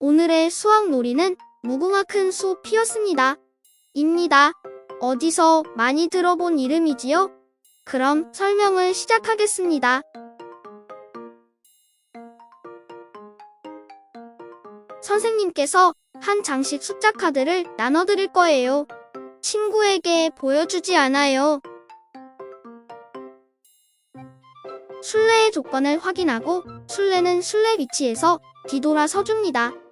오늘의 수학 놀이는 무궁화 큰수 피었습니다. 입니다. 어디서 많이 들어본 이름이지요? 그럼 설명을 시작하겠습니다. 선생님께서 한 장씩 숫자 카드를 나눠드릴 거예요. 친구에게 보여주지 않아요. 순례의 조건을 확인하고 순례는 순례 위치에서 뒤돌아 서줍니다.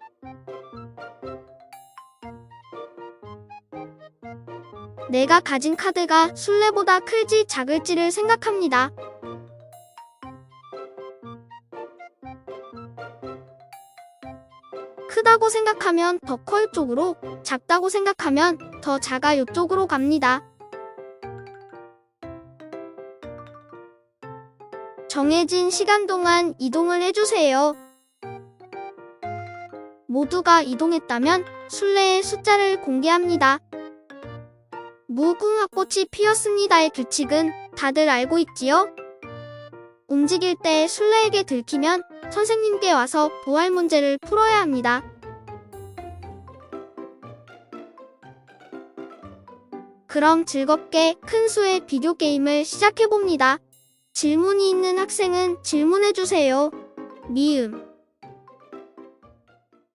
내가 가진 카드가 순례보다 클지 작을지를 생각합니다. 크다고 생각하면 더 커 이쪽으로, 작다고 생각하면 더 작아 이쪽으로 갑니다. 정해진 시간 동안 이동을 해주세요. 모두가 이동했다면 순례의 숫자를 공개합니다. 무궁화꽃이 피었습니다의 규칙은 다들 알고 있지요? 움직일 때 순례에게 들키면 선생님께 와서 부활 문제를 풀어야 합니다. 그럼 즐겁게 큰 수의 비디오 게임을 시작해봅니다. 질문이 있는 학생은 질문해주세요. 미음,